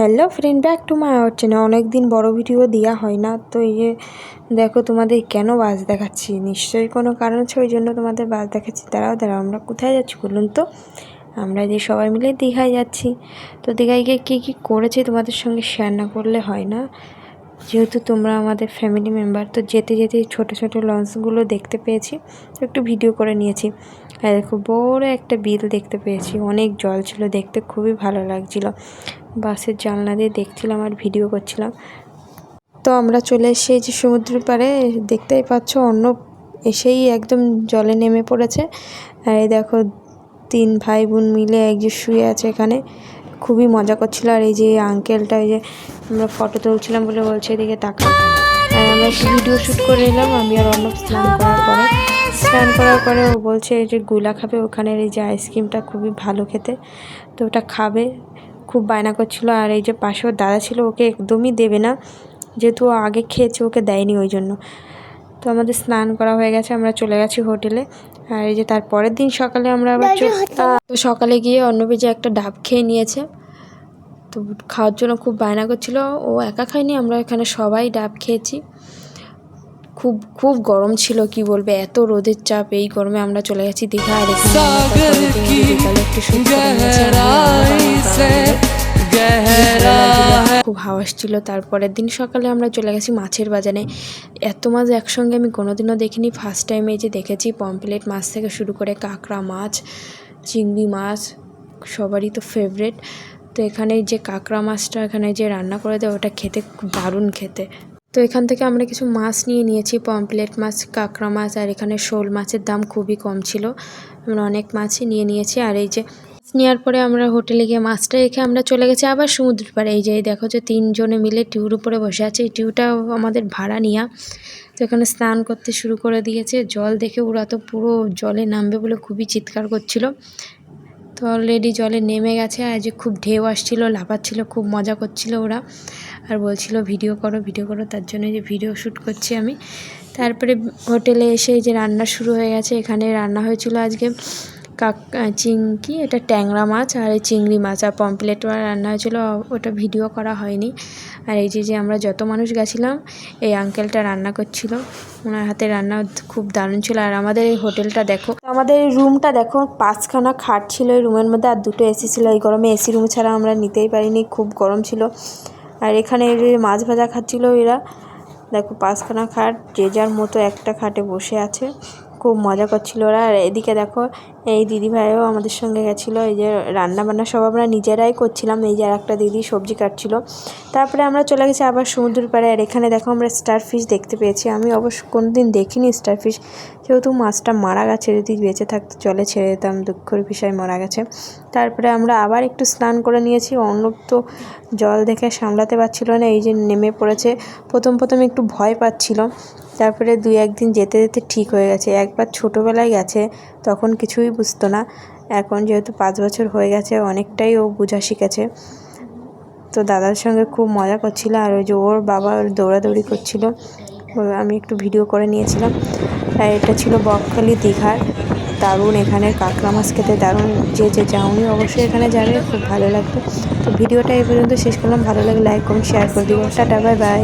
Hello friend back to my our channel অনেক দিন বড় ভিডিও দেওয়া হয় না। তো এই যে, দেখো তোমাদের কেন বাস দেখাচ্ছি? নিশ্চয়ই কোনো কারণ আছে, ওই জন্য তোমাদের বাস দেখাচ্ছি। দাঁড়াও দাঁড়াও, আমরা কোথায় যাচ্ছি বলুন তো? আমরা যে সবাই মিলে দীঘায় যাচ্ছি। তো দীঘায় গিয়ে কী কী করেছি তোমাদের সঙ্গে শেয়ার না করলে হয় না। যেহেতু তোমরা আমাদের ফ্যামিলি মেম্বার তো যেতে যেতে ছোটো ছোটো লঞ্চগুলো দেখতে পেয়েছি একটু ভিডিও করে নিয়েছি। আর দেখো, বড় একটা বিল দেখতে পেয়েছি, অনেক জল ছিল, দেখতে খুবই ভালো লাগছিল। বাসের জানলা দিয়ে দেখছিলাম আর ভিডিও করছিলাম। তো আমরা চলে এই যে সমুদ্রের পাড়ে, দেখতেই পাচ্ছ অন্য এসেই একদম জলে নেমে পড়েছে। আর এই দেখো, তিন ভাই বোন মিলে একজন শুয়ে আছে এখানে। খুবই মজা করছিল আর এই যে আঙ্কেলটা ওই যে আমরা ফটো তুলছিলাম বলে বলছে, এদিকে তাকা আর আমরা ভিডিও শ্যুট করে নিলাম আমি আর অন্য স্নান করার পরে। স্নান করার পরে ও বলছে, এই যে গুলা খাবে, ওখানের এই যে আইসক্রিমটা খুবই ভালো খেতে। তো ওটা খাবে, খুব বায়না করছিল। আর এই যে পাশে ওর দাদা ছিল, ওকে একদমই দেবে না। যেহেতু ও আগে খেয়েছে, ওকে দেয়নি ওই জন্য। তো আমাদের স্নান করা হয়ে গেছে আমরা চলে গেছি হোটেলে আর এই যে তার পরের দিন সকালে আমরা আবার তো সকালে গিয়ে অন্নবীজে একটা ডাব খেয়ে নিয়েছে। তো খাওয়ার জন্য খুব বায়না করছিল ও একা খায়নি আমরা এখানে সবাই ডাব খেয়েছি। খুব খুব গরম ছিল কি বলবে এত রোদের চাপ এই গরমে আমরা চলে গেছি দীঘা। আর একটু খুব হাওয়াস ছিল। তারপরের দিন সকালে আমরা চলে গেছি মাছের বাজারে। এত মাছ একসঙ্গে আমি কোনোদিনও দেখিনি। ফার্স্ট টাইম এই যে দেখেছি পমপ্লেট মাছ থেকে শুরু করে কাঁকড়া মাছ, চিংড়ি মাছ, সবারই তো ফেভারেট তো এখানে যে কাঁকড়া মাছটা এখানে যে রান্না করে দেয়, ওটা খেতে দারুণ খেতে। তো এখান থেকে আমরা কিছু মাছ নিয়ে নিয়েছি পমপ্লেট মাছ, কাঁকড়া মাছ, আর এখানে শোল মাছের দাম খুবই কম ছিল। আমরা অনেক মাছই নিয়ে নিয়েছি। আর এই যে নেওয়ার পরে আমরা হোটেলে গিয়ে মাছটা রেখে আমরা চলে গেছি আবার সমুদ্র পাড়ে। এই যে দেখো যে তিনজনে মিলে টিউর উপরে বসে আছে। এই টিউটাও আমাদের ভাড়া নেওয়া তো এখানে স্নান করতে শুরু করে দিয়েছে। জল দেখে ওরা তো পুরো জলে নামবে বলে খুবই চিৎকার করছিল। তো অলরেডি জলে নেমে গেছে। আর যে খুব ঢেউ আসছিল, লাফাচ্ছিল, খুব মজা করছিল ওরা। আর বলছিল, ভিডিও করো ভিডিও করো। তার জন্য যে ভিডিও শ্যুট করছি আমি। তারপরে হোটেলে এসে যে রান্না শুরু হয়ে গেছে। এখানে রান্না হয়েছিল আজকে কাক চিংকি এটা ট্যাংরা মাছ আর এই চিংড়ি মাছ। আর পমপ্লেট রান্না হয়েছিল, ওটা ভিডিও করা হয়নি। আর এই যে যে আমরা যত মানুষ গেছিলাম, এই আঙ্কেলটা রান্না করছিল। ওনার হাতে রান্না খুব দারুণ ছিল। আর আমাদের এই হোটেলটা দেখো, আমাদের এই রুমটা দেখো, পাঁচখানা খাট ছিল এই রুমের মধ্যে, আর দুটো এসি ছিল। এই গরমে এসি রুম ছাড়া আমরা নিতেই পারিনি, খুব গরম ছিল। আর এখানে মাছ ভাজা খাচ্ছিল এরা, দেখো পাঁচখানা খাট, যে যার মতো একটা খাটে বসে আছে। খুব মজা করছিল ওরা। আর এদিকে দেখো, এই দিদি ভাইও আমাদের সঙ্গে গেছিল। এই যে রান্না বান্না সব আমরা নিজেরাই করছিলাম। এই যে আর একটা দিদি সবজি কাটছিল। তারপরে আমরা চলে গেছি আবার সমুদ্রের পাড়ে। আর এখানে দেখো আমরা স্টার ফিশ দেখতে পেয়েছি। আমি অবশ্য কোনো দিন দেখিনি স্টার ফিশ যেহেতু মাছটা মারা গেছে, যদি বেঁচে থাকতে জলে ছেড়ে দিতাম, দুঃখের বিষয় মারা গেছে। তারপরে আমরা আবার একটু স্নান করে নিয়েছি। অর্ণব তো জল দেখে সামলাতে পারছিল না, এই যে নেমে পড়েছে। প্রথম প্রথম একটু ভয় পাচ্ছিল। তারপরে দুই একদিন যেতে যেতে ঠিক হয়ে গেছে। একবার ছোটোবেলায় গেছে, তখন কিছুই বুঝতো না। এখন যেহেতু পাঁচ বছর হয়ে গেছে, অনেকটাই ও বোঝা শিখেছে। তো দাদার সঙ্গে খুব মজা করছিল আর ওই যে ওর বাবা ওর দৌড়াদৌড়ি করছিল। আমি একটু ভিডিও করে নিয়েছিলাম। এটা ছিল বকখালি দীঘার দারুণ এখানে কাঁকড়া মাছ খেতে দারুণ। যে যে যাওনি অবশ্যই এখানে যাবে, খুব ভালো লাগবে। তো ভিডিওটা এই পর্যন্ত শেষ করলাম। ভালো লাগে লাইক করুন শেয়ার করে দিব টাটা বাই বাই